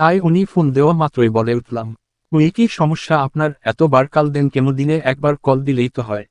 তাই উনি ফোন দেওয়া মাত্রই বলে উঠলাম ওই কি সমস্যা আপনার? এতবার কাল দেন কেন দিনে একবার কল দিলেই তো হয়।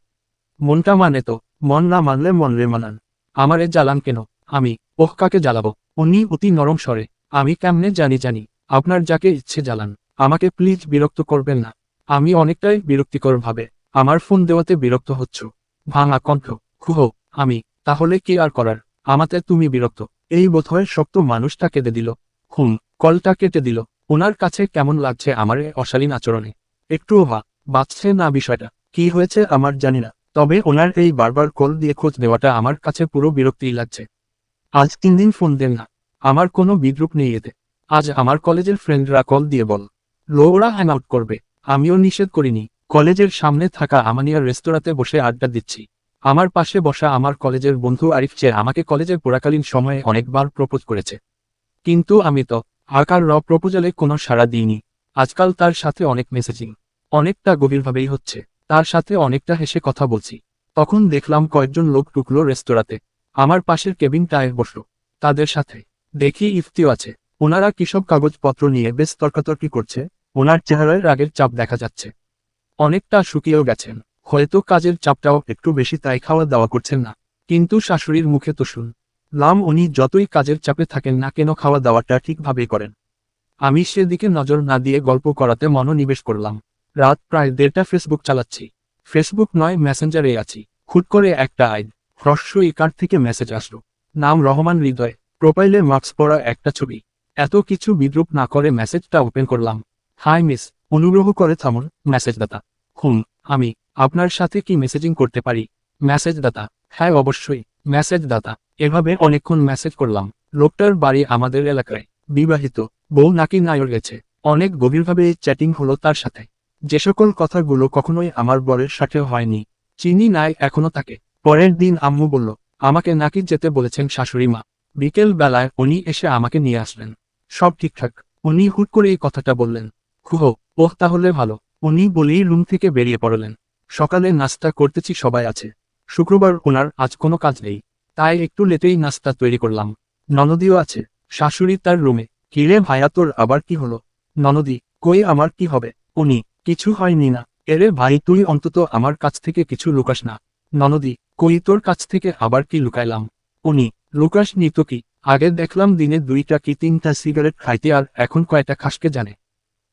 মনটা মানে তো, মন না মানলে মন রে মানান। আমারে জ্বালান কেন? আমি, ওহ, কাকে জ্বালাবো? উনি অতি নরম স্বরে, আমি কেমনে জানি জানি, আপনার যাকে ইচ্ছে জ্বালান, আমাকে প্লিজ বিরক্ত করবেন না। আমি অনেকটাই বিরক্তিকর ভাবে, আমার ফোন দেওয়াতে বিরক্ত হচ্ছ। ভাঙা কণ্ঠ, খুহ, আমি, তাহলে কি আর করার? আমাতে তুমি বিরক্ত। এই বোধহয় শক্ত মানুষটা কেঁদে দিল। হুম কলটা কেটে দিল। ওনার কাছে কেমন লাগছে আমার অশালীন আচরণে? একটুও ভা বাঁচছে না বিষয়টা। কি হয়েছে আমার জানি না। তবে ওনার এই বারবার কল দিয়ে খোঁজ নেওয়াটা আমার কাছে পুরো বিরক্তিই লাগছে। আজ তিন দিন ফোন দেন না। আমার কোনো বিদ্রুপ নেই এতে। আজ আমার কলেজের ফ্রেন্ডরা কল দিয়ে বল। লোরা হ্যাং আউট করবে। আমিও নিষেধ করিনি। কলেজের সামনে থাকা আমানিয়ার রেস্তোরাঁতে বসে আড্ডা দিচ্ছি। আমার পাশে বসা আমার কলেজের বন্ধু আরিফ চেয়ে আমাকে কলেজের পড়াকালীন সময়ে অনেকবার প্রপোজ করেছে। কিন্তু আমি তো আকার র প্রপোজালে কোনো সাড়া দিইনি। আজকাল তার সাথে অনেক মেসেজিং অনেকটা গভীরভাবেই হচ্ছে। তার সাথে অনেকটা হেসে কথা বলছি। তখন দেখলাম কয়েকজন লোক ঢুকলো রেস্তোরাঁতে। আমার পাশের কেবিনটায় বসল। তাদের সাথে। দেখি ইফতিও আছে। ওনারা কিসব কাগজপত্র নিয়ে বেশ তর্কাতর্কি করছে। ওনার চেহারায় রাগের চাপ দেখা যাচ্ছে। অনেকটা শুকিয়েও গেছেন। হয়তো কাজের চাপটাও একটু বেশি তাই খাওয়া দাওয়া করছেন না। কিন্তু শাশুড়ির মুখে তো শুন। লাম উনি যতই কাজের চাপে থাকেন না কেন খাওয়া দাওয়াটা ঠিকভাবেই করেন। আমি সেদিকে নজর না দিয়ে গল্প করাতে মনোনিবেশ করলাম। রাত প্রায় দেড়টা ফেসবুক চালাচ্ছি। ফেসবুক নয়, মেসেঞ্জারে আছি। হুট করে একটা আইড হ্রস্ব ইকার থেকে মেসেজ আসলো? নাম রহমান হৃদয়। প্রোফাইলে মার্কস পরা একটা ছবি। এত কিছু বিদ্রুপ না করে মেসেজটা ওপেন করলাম। হাই মিস, অনুগ্রহ করে থামুন মেসেজ দাতা হুম, আমি, আপনার সাথে কি মেসেজিং করতে পারি? মেসেজ দাতা হ্যাঁ অবশ্যই। মেসেজ দাতা এভাবে অনেকক্ষণ মেসেজ করলাম। লোকটার বাড়ি আমাদের এলাকায়। বিবাহিত। বউ নাকি নায়র গেছে। অনেক গভীরভাবে চ্যাটিং হলো তার সাথে। যে সকল কথাগুলো কখনোই আমার বরের সাথে হয়নি। চিনি নাই এখনও তাকে। পরের দিন আম্মু বলল, আমাকে নাকি যেতে বলেছেন শাশুড়ি মা। বিকেল বেলায় উনি এসে আমাকে নিয়ে আসলেন। সব ঠিকঠাক। উনি হুট করে এই কথাটা বললেন, খুহ, ওহ, তাহলে ভালো। উনি বলেই রুম থেকে বেরিয়ে পড়লেন। সকালে নাস্তা করতেছি সবাই আছে। শুক্রবার ওনার আজ কোনো কাজ নেই, তাই একটু লেটেই নাস্তা তৈরি করলাম। ননদিও আছে, শাশুড়ি তার রুমে। কিরে ভাইয়া তোর আবার কি হলো? ননদি, কই আমার কি হবে? উনি, কিছু হয়নি না। এরে ভাই, তুই অন্তত আমার কাছ থেকে কিছু লুকাস না। ননদি, কই তোর কাছ থেকে আবার কি লুকাইলাম? উনি লুকাস নিত কি? আগে দেখলাম দিনে দুইটা কি তিনটা সিগারেট খাইতে আর এখন কয়টা খাসকে জানে।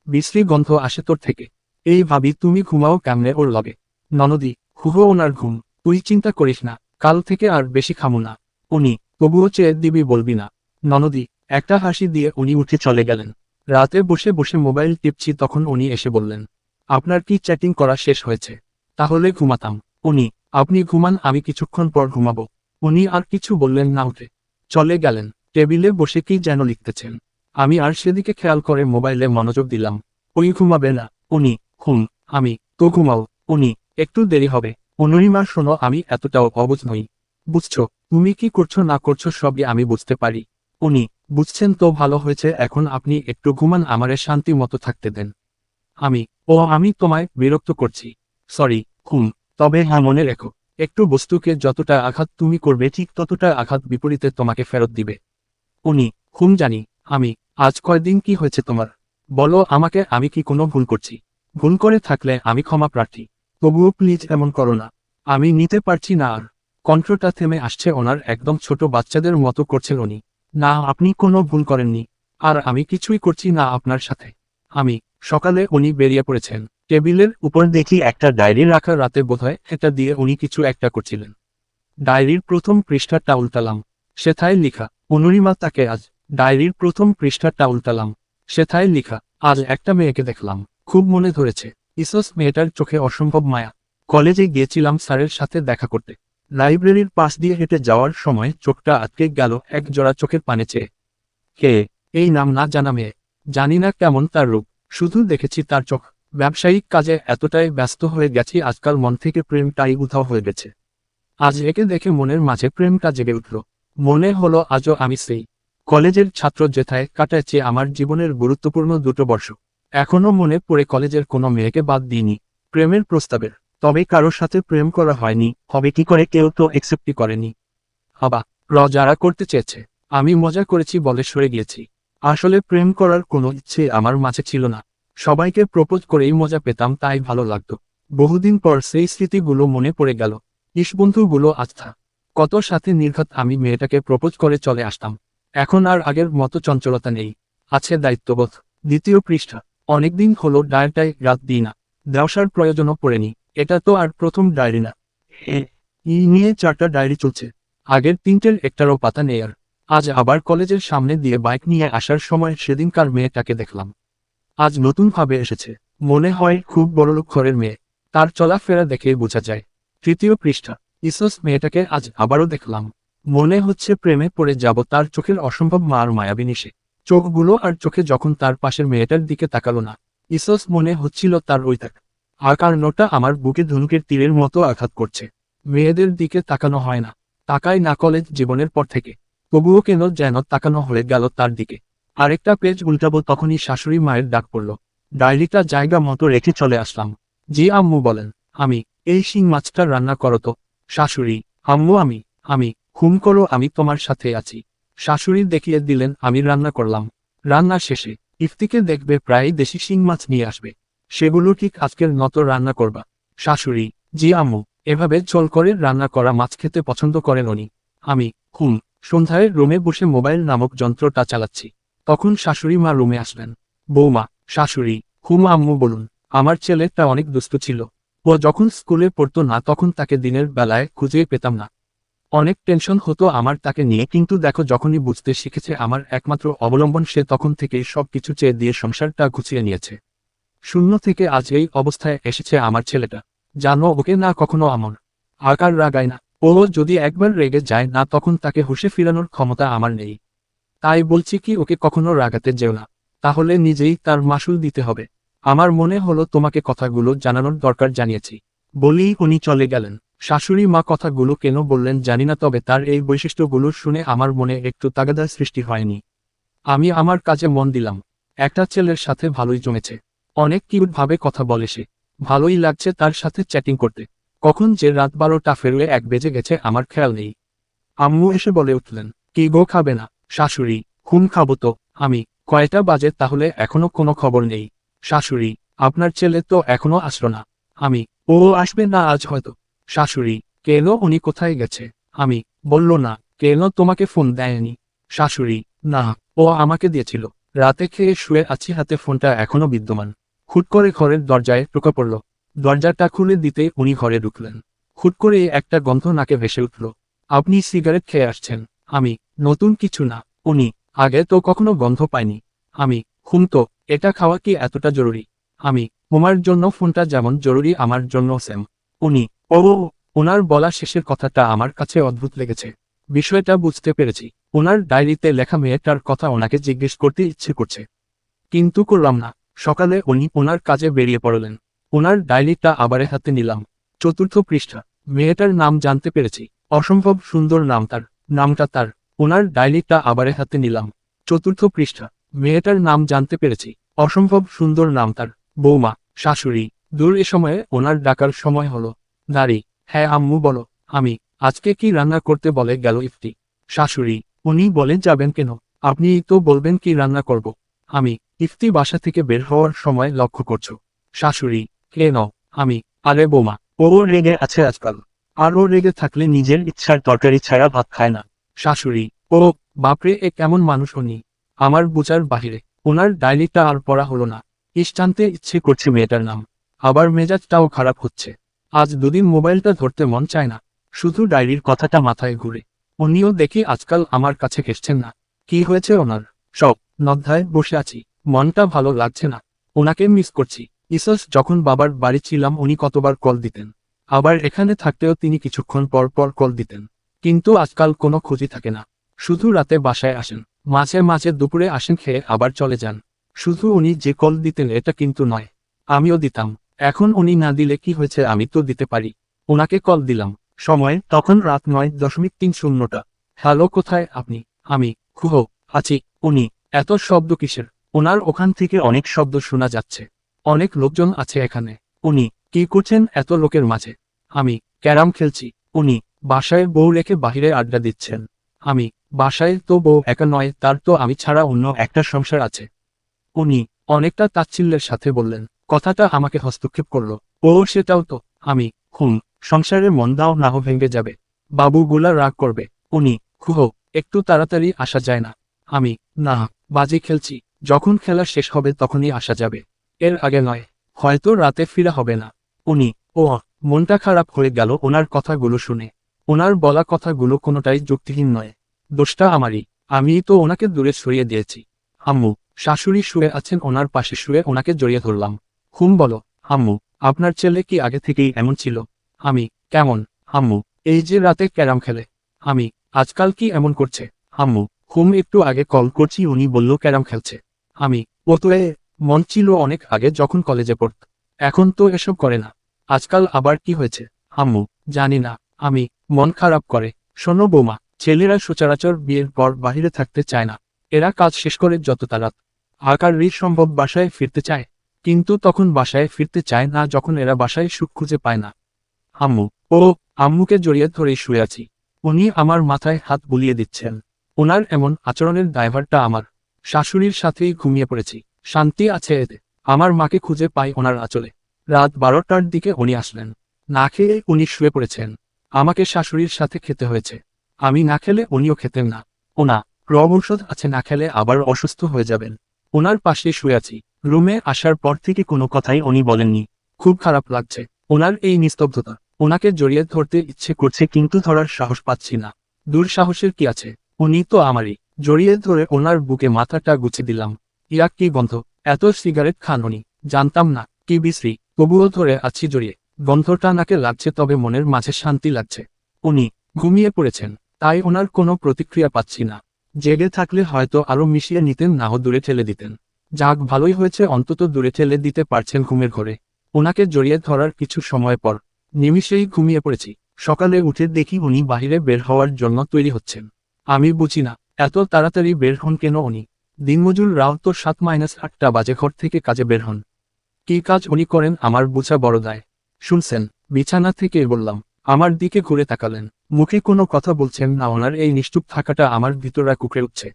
বিশ্রী গন্ধ আসে তোর থেকে। এই ভাবি, তুমি ঘুমাও কেমনে ওর লগে? ননদি, হুহো, ওনার ঘুম। তুই চিন্তা করিস না, কাল থেকে আর বেশি খামু না। উনি, তবুও চেয়ে দিবি বলবি না। ননদি, একটা হাসি দিয়ে উনি উঠে চলে গেলেন। রাতে বসে বসে মোবাইল টিপছি তখন উনি এসে বললেন, আপনার কি চ্যাটিং করা শেষ হয়েছে? তাহলে ঘুমাতাম। উনি, আপনি ঘুমান, আমি কিছুক্ষণ পর ঘুমাবো। উনি আর কিছু বললেন না উঠে। চলে গেলেন, টেবিলে বসে কি যেন লিখতেছেন। আমি আর সেদিকে খেয়াল করে মোবাইলে মনোযোগ দিলাম। ওই ঘুমাবে না। উনি, হুম, আমি, তো ঘুমাও। উনি, একটু দেরি হবে। অনুরিমা শোনো, আমি এতটাও অবুঝ নই। বুঝছ, তুমি কি করছ না করছ সবই আমি বুঝতে পারি। উনি, বুঝছেন তো ভালো হয়েছে, এখন আপনি একটু ঘুমান, আমারে শান্তি মতো থাকতে দেন। আমি, ও, আমি তোমায় বিরক্ত করছি। সরি হুম তবে হ্যাঁ মনে রেখো। একটু বস্তুকে যতটা আঘাত তুমি করবে, ঠিক ততটা আঘাত বিপরীতে তোমাকে ফেরত দিবে। উনি হুম জানি, আমি, আজ কয়দিন কি হয়েছে তোমার? বলো, আমাকে আমি কি কোনো ভুল করছি? ভুল করে থাকলে আমি ক্ষমা প্রার্থী। তবুও প্লিজ এমন করো না। আমি নিতে পারছি না আর। কণ্ঠটা থেমে আসছে ওনার একদম ছোট বাচ্চাদের মতো করছেন উনি না, আপনি কোনো ভুল করেননি। আর আমি কিছুই করছি না আপনার সাথে। আমি সকালে উনি বেরিয়ে পড়েছেন। টেবিলের উপর দেখি একটা ডায়েরি রাখা রাতে বোধহয় এটা দিয়ে উনি কিছু একটা করছিলেন। ডায়েরির প্রথম পৃষ্ঠাটা উল্টালাম। সেথায় লিখা, অনুরিমা, তাকে আজ ডায়েরির প্রথম পৃষ্ঠাটা উল্টালাম। সেথায় লিখা, আজ একটা মেয়েকে দেখলাম। খুব মনে ধরেছে। ইসস মেয়েটার চোখে অসম্ভব মায়া। কলেজে গিয়েছিলাম স্যারের সাথে দেখা করতে। লাইব্রেরির পাশ দিয়ে হেঁটে যাওয়ার সময় চোখটা আটকে গেল এক জোড়া চোখের পানে চেয়ে। কে? এই নাম না জানা মেয়ে। জানি না কেমন তার রূপ। শুধু দেখেছি তার চোখ। ব্যবসায়িক কাজে এতটাই ব্যস্ত হয়ে গেছি আজকাল মন থেকে প্রেমটাই উধাও হয়ে গেছে। আজ একে দেখে মনের মাঝে প্রেমটা জেগে উঠল। মনে হলো আজও আমি সেই। কলেজের ছাত্র যেথায় কাটাচ্ছে আমার জীবনের গুরুত্বপূর্ণ দুটো বর্ষ। এখনও মনে পড়ে কলেজের কোনো মেয়েকে বাদ দিইনি, প্রেমের প্রস্তাবের। তবে কারোর সাথে প্রেম করা হয়নি, হবে কি করে কেউ তো একসেপ্টই করেনি। হাবা র যারা করতে চেয়েছে। আমি মজা করেছি বলে সরে গিয়েছি। আসলে প্রেম করার কোনো ইচ্ছে আমার মাঝে ছিল না। সবাইকে প্রপোজ করেই মজা পেতাম, তাই ভালো লাগতো। বহুদিন পর সেই স্মৃতিগুলো মনে পড়ে গেল। ইসবন্ধুগুলো আস্থা। কত সাথে নির্ঘাত আমি মেয়েটাকে প্রপোজ করে চলে আসতাম। এখন আর আগের মতো চঞ্চলতা নেই। আছে দায়িত্ববোধ। দ্বিতীয় পৃষ্ঠা। অনেকদিন হলো ডায়েরিটায় রাত দিই না। দেওসার প্রয়োজনও পড়েনি। এটা তো আর প্রথম ডায়েরি না। এ ই নিয়ে চারটা ডায়েরি চলছে। আগের তিনটের একটারও পাতা নেই আর। আজ আবার কলেজের সামনে দিয়ে বাইক নিয়ে আসার সময় সেদিনকার মেয়েটাকে দেখলাম। আজ নতুনভাবে এসেছে। মনে হয় খুব বড়লোক ঘরের মেয়ে। তার চলাফেরা দেখে বোঝা যায়। তৃতীয় পৃষ্ঠা। ইসস মেয়েটাকে আজ আবারও দেখলাম। মনে হচ্ছে প্রেমে পড়ে যাব। তার চোখের অসম্ভব মার মায়াবিনী সে। চোখগুলো আর চোখে যখন তার পাশের মেয়েটার দিকে তাকালো না, ইসস মনে হচ্ছিল তার ওই তাক আকারণটা আমার বুকে ধনুকের তীরের মতো আঘাত করছে। মেয়েদের দিকে তাকানো হয় না তাকাই না কলেজ জীবনের পর থেকে। তবুও কেন যেন তাকানো হয়ে গেল তার দিকে। আরেকটা পেজ উল্টাবো তখনই শাশুড়ি মায়ের ডাক পড়ল। ডায়েরিটা জায়গা মতো রেখে চলে আসলাম। জি আম্মু বলেন, আমি এই শিং মাছটা রান্না করো তো। শাশুড়ি, আম্মু আমি আমি হুম করো, আমি তোমার সাথে আছি। শাশুড়ি দেখিয়ে দিলেন, আমি রান্না করলাম। রান্না শেষে ইফতিকে দেখবে প্রায় দেশি শিং মাছ নিয়ে আসবে। সেগুলো ঠিক আজকের মতো রান্না করবা। শাশুড়ি, জি আম্মু, এভাবে ঝোল করে রান্না করা মাছ খেতে পছন্দ করেন উনি। আমি, হুম, সন্ধ্যায় রুমে বসে মোবাইল নামক যন্ত্রটা চালাচ্ছি। তখন শাশুড়ি মা রুমে আসলেন বৌমা, শাশুড়ি, হুম আম্মু বলুন, আমার ছেলেটা অনেক দুষ্ট ছিল। ও যখন স্কুলে পড়তো না তখন তাকে দিনের বেলায় খুঁজে পেতাম না। অনেক টেনশন হতো আমার তাকে নিয়ে। কিন্তু দেখো, যখনই বুঝতে শিখেছে আমার একমাত্র অবলম্বন, সে তখন থেকেই সবকিছু চেয়ে দিয়ে সংসারটা গুছিয়ে নিয়েছে। শূন্য থেকে আজ এই অবস্থায় এসেছে আমার ছেলেটা। জানো, ওকে না কখনো আমর আকার রাগায় না। ও যদি একবার রেগে যায় না, তখন তাকে হুশে ফিরানোর ক্ষমতা আমার নেই। তাই বলছি কি, ওকে কখনো রাগাতে যেও না। তাহলে নিজেই তার মাসুল দিতে হবে। আমার মনে হলো তোমাকে কথাগুলো জানানোর দরকার জানিয়েছি। বলেই উনি চলে গেলেন। শাশুড়ি মা কথাগুলো কেন বললেন জানি না, তবে তার এই বৈশিষ্ট্যগুলো শুনে আমার মনে একটু তাগাদার সৃষ্টি হয়নি। আমি আমার কাজে মন দিলাম। একটা ছেলের সাথে ভালোই জমেছে। অনেক কিউট ভাবে কথা বলে সে। ভালোই লাগছে তার সাথে চ্যাটিং করতে। কখন যে রাত বারোটা ফেরুয়ে এক বেজে গেছে, আমার খেয়াল নেই। আম্মু এসে বলে উঠলেন, কি গো, খাবে না। শাশুড়ি, খুন খাব তো। আমি, কয়টা বাজে তাহলে এখনও কোনো খবর নেই। শাশুড়ি, আপনার ছেলে তো এখনও আসলো না। আমি, ও আসবে না আজ হয়তো। শাশুড়ি, কেন উনি কোথায় গেছে? আমি, বলল না, কেন তোমাকে ফোন দেয়নি? শাশুড়ি, না, ও আমাকে দিয়েছিল। রাতে খেয়ে শুয়ে আছি, হাতে ফোনটা এখনও বিদ্যমান। হুট করে ঘরের দরজায় টোকা পড়ল। দরজাটা খুলে দিতে উনি ঘরে ঢুকলেন। হুট করে একটা গন্ধ নাকে ভেসে উঠল। আপনি সিগারেট খেয়ে আসছেন। আমি, নতুন কিছু না। উনি, আগে তো কখনো গন্ধ পাইনি। আমি, হুম তো, এটা খাওয়া কি এতটা জরুরি? আমি তোমার জন্য ফোনটা যেমন জরুরি, আমার জন্য সেম। উনি ও ওনার বলা শেষের কথাটা আমার কাছে অদ্ভুত লেগেছে। বিষয়টা বুঝতে পেরেছি। ওনার ডায়েরিতে লেখা মেয়েটার কথা ওনাকে জিজ্ঞেস করতে ইচ্ছে করছে। কিন্তু করলাম না। সকালে উনি ওনার কাজে বেরিয়ে পড়লেন। ওনার ডায়েরিটা আবারে হাতে নিলাম। চতুর্থ পৃষ্ঠা। মেয়েটার নাম জানতে পেরেছি। অসম্ভব সুন্দর নাম তার। নামটা তার। ওনার ডায়েরিটা আবারে হাতে নিলাম। চতুর্থ পৃষ্ঠা। মেয়েটার নাম জানতে পেরেছি। অসম্ভব সুন্দর নাম তার। বৌমা, শাশুড়ি। দূর এ সময়ে ওনার ডাকার সময় হলো। নারী হ্যাঁ আম্মু বলো, আমি আজকে কি রান্না করতে বলে গেল ইফতি? শাশুড়ি, উনি বলেন যাবেন কেন? আপনি তো বলবেন কি রান্না করব। আমি ইফতি বাসা থেকে বের হওয়ার সময় লক্ষ্য করছ। শাশুড়ি কেন আমি, আরে বোমা, ও রেগে আছে আজকাল। আরও রেগে থাকলে নিজের ইচ্ছার তরকারি ছাড়া ভাত খায় না। শাশুড়ি, ও, বাপরে, এ কেমন মানুষ উনি। আমার বুচার বাহিরে ওনার ডায়েরিটা আর পড়া হলো না। ইস্টানতে ইচ্ছে করছে মেয়েটার নাম। আবার মেজাজটাও খারাপ হচ্ছে। আজ দুদিন মোবাইলটা ধরতে মন চায় না। শুধু ডায়েরির কথাটা মাথায় ঘুরে। উনিও দেখি আজকাল আমার কাছে ঘেসছেন না। কি হয়েছে ওনার? সব নদ্ধায় বসে আছি। মনটা ভালো লাগছে না। ওনাকে মিস করছি। ইসস, যখন বাবার বাড়ি ছিলাম, উনি কতবার কল দিতেন। আবার এখানে থাকতেও তিনি কিছুক্ষণ পর পর কল দিতেন। কিন্তু আজকাল কোনো খুঁজি থাকে না। শুধু রাতে বাসায় আসেন। মাঝে মাঝে দুপুরে আসেন, খেয়ে আবার চলে যান। শুধু উনি যে কল দিতেন, এটা কিন্তু নয়। আমিও দিতাম। এখন উনি না দিলে কি হয়েছে আমি তো দিতে পারি। ওনাকে কল দিলাম। সময় তখন রাত নয় দশমিক তিন শূন্যটা। হ্যালো, কোথায় আপনি? আমি, খুহ, আছি, উনি। এত শব্দ কিসের? ওনার ওখান থেকে অনেক শব্দ শোনা যাচ্ছে। অনেক লোকজন আছে এখানে। উনি, কি করছেন এত লোকের মাঝে? আমি, ক্যারাম খেলছি। উনি, বাসায় বউ রেখে বাহিরে আড্ডা দিচ্ছেন। আমি, বাসায় তো বউ একা নয়, তার তো আমি ছাড়া অন্য একটা সংসার আছে। উনি, অনেকটা তাচ্ছিল্যের সাথে বললেন। কথাটা আমাকে হস্তক্ষেপ করল। ও সেটাও তো, আমি, হুম সংসারের মন দাও না হো ভেঙে যাবে। বাবুগুলা রাগ করবে। উনি, খুহ, একটু তাড়াতাড়ি আসা যায় না। আমি, না, বাজি খেলছি। যখন খেলা শেষ হবে তখনই আসা যাবে। এর আগে নয়, হয়তো রাতে ফিরা হবে না। উনি, ও, মনটা খারাপ হয়ে গেল ওনার কথাগুলো শুনে। ওনার বলা কথাগুলো কোনোটাই যুক্তিহীন নয়। দোষটা আমারই। আমিই তো ওনাকে দূরে সরিয়ে দিয়েছি। আম্মু, শাশুড়ি শুয়ে আছেন ওনার পাশে শুয়ে ওনাকে জড়িয়ে ধরলাম। হুম বলো, আম্মু, আপনার ছেলে কি আগে থেকেই এমন ছিল? আমি, কেমন? আম্মু, এই যে রাতে ক্যারাম খেলে। আমি, আজকাল কি এমন করছে? আম্মু, হুম একটু আগে কল করছি, উনি বলল ক্যারাম খেলছে। আমি, ও তো এ, মন ছিল অনেক আগে যখন কলেজে পড়ত। এখন তো এসব করে না। আজকাল আবার কি হয়েছে? আম্মু, জানি না। আমি, মন খারাপ করে। শোনো বৌমা, ছেলেরা সচরাচর বিয়ের পর বাহিরে থাকতে চায় না। এরা কাজ শেষ করে যত তারাত আকার সম্ভব বাসায় ফিরতে চায়। কিন্তু তখন বাসায় ফিরতে চায় না যখন এরা বাসায় সুখ খুঁজে পায় না। আম্মু, ও, আম্মুকে জড়িয়ে ধরে শুয়ে আছি। উনি আমার মাথায় হাত বুলিয়ে দিচ্ছেন। ওনার এমন আচরণের ড্রাইভারটা আমার। শাশুড়ির সাথেই ঘুমিয়ে পড়েছি। শান্তি আছে এতে। আমার মাকে খুঁজে পাই ওনার আঁচলে। রাত বারোটার দিকে উনি আসলেন। না খেয়ে উনি শুয়ে পড়েছেন। আমাকে শাশুড়ির সাথে খেতে হয়েছে। আমি না খেলে উনিও খেতেন না। ওনা, রব ঔষধ আছে না খেলে আবার অসুস্থ হয়ে যাবেন। ওনার পাশে শুয়ে আছি। রুমে আসার পর থেকে কোনো কথাই উনি বলেননি। খুব খারাপ লাগছে। ওনার এই নিস্তব্ধতা। ওনাকে জড়িয়ে ধরতে ইচ্ছে করছে কিন্তু ধরার সাহস পাচ্ছি না। দূর সাহসের কি আছে? উনি তো আমারই। জড়িয়ে ধরে ওনার বুকে মাথাটা গুছে দিলাম। ইয়াক কি গন্ধ? এত সিগারেট খান উনি। জানতাম না, কি বিশ্রী। তবুও ধরে আছি জড়িয়ে। গন্ধটা নাকে লাগছে তবে মনের মাঝে শান্তি লাগছে। উনি ঘুমিয়ে পড়েছেন। তাই ওনার কোনো প্রতিক্রিয়া পাচ্ছি না। জেগে থাকলে হয়তো আরও মিশিয়ে নিতেন নাহ দূরে ঠেলে দিতেন। যাক ভালোই হয়েছে, অন্তত দূরে ঠেলে দিতে পারছেন ঘুমের ঘরে। ওনাকে জড়িয়ে ধরার কিছু সময় পর নিমিষেই ঘুমিয়ে পড়েছি। সকালে উঠে দেখি উনি বাহিরে বের হওয়ার জন্য তৈরি হচ্ছেন। আমি বুঝি না, এত তাড়াতাড়ি বের হন কেন উনি? দিনমজুর রাও তো সাত মাইনাস আটটা বাজে ঘর থেকে কাজে বের হন। কি কাজ উনি করেন আমার বুঝা বড় দায়। শুনছেন, বিছানা থেকে বললাম, আমার দিকে ঘুরে তাকালেন। মুখে কোনো কথা বলছেন না, ওনার এই নিষ্ঠুপ থাকাটা আমার ভিতরা কুকড়ে উঠছে।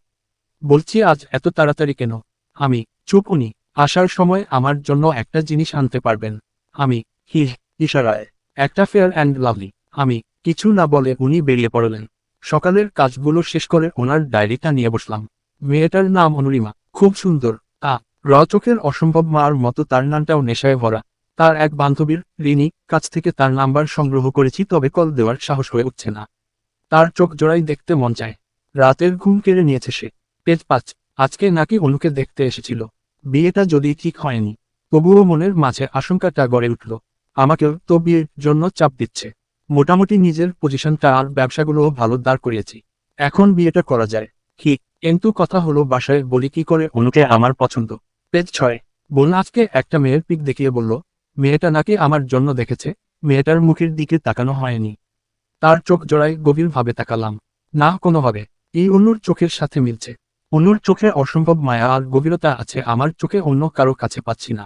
বলছি, আজ এত তাড়াতাড়ি কেন? আমি চুপ উনি আসার সময় আমার জন্য একটা জিনিস আনতে পারবেন। আমি, হি ইশারায়, একটা ফেয়ার অ্যান্ড লাভলি আমি, কিছু না বলে উনি বেরিয়ে পড়লেন। সকালের কাজগুলো শেষ করে ওনার ডায়েরিটা নিয়ে বসলাম। মেয়েটার নাম অনুরিমা, খুব সুন্দর। তা র চোখের অসম্ভব মার মতো তার নামটাও নেশায় ভরা। তার এক বান্ধবীর, রিনি, কাছ থেকে তার নাম্বার সংগ্রহ করেছি তবে কল দেওয়ার সাহস হয়ে উঠছে না। তার চোখ জোড়াই দেখতে মন চায়। রাতের ঘুম কেড়ে নিয়েছে সে। পেজ পাঁচ। আজকে নাকি অনুকে দেখতে এসেছিল। বিয়েটা যদি ঠিক হয়নি, তবুও মনের মাঝে আশঙ্কাটা গড়ে উঠল। আমাকেও তো বিয়ের জন্য চাপ দিচ্ছে। মোটামুটি নিজের পজিশনটা আর ব্যবসাগুলোও ভালো দাঁড় করিয়েছি। এখন বিয়েটা করা যায়। ঠিক, কিন্তু কথা হলো বাসায় বলি কি করে অনুকে আমার পছন্দ। পেজ ছয়, বোন আজকে একটা মেয়ের পিক দেখিয়ে বলল, মেয়েটা নাকি আমার জন্য দেখেছে। মেয়েটার মুখের দিকে তাকানো হয়নি। তার চোখ জোড়ায় গভীরভাবে তাকালাম। না, কোনোভাবে। এই অনুর চোখের সাথে মিলছে। অনুর চোখে অসম্ভব মায়া আর গভীরতা আছে, আমার চোখে অন্য কারও কাছে পাচ্ছি না।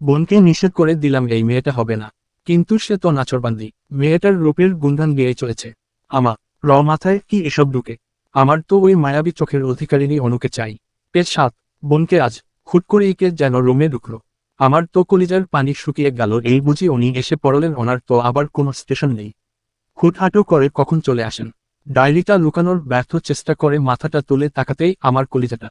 বোনকে নিষেধ করে দিলাম, এই মেয়েটা হবে না। কিন্তু সে তো নাচরবান্দি, মেয়েটার রূপের গুণগান গেয়ে চলেছে। আমা র মাথায় কি এসব ঢুকে? আমার তো ওই মায়াবী চোখের অধিকারিণী অনুকে চাই। পেজ সাত, বোনকে আজ, হুট করে একে যেন রুমে ঢুকলো। আমার তো কলিজার পানি শুকিয়ে গেল, এই বুঝি উনি এসে পড়লেন, ওনার তো আবার কোনো স্টেশন নেই। হুটহাটো করে কখন চলে আসেন? ডায়েরিটা লুকানোর ব্যর্থ চেষ্টা করে মাথাটা তুলে তাকাতেই আমার কলিজাটা।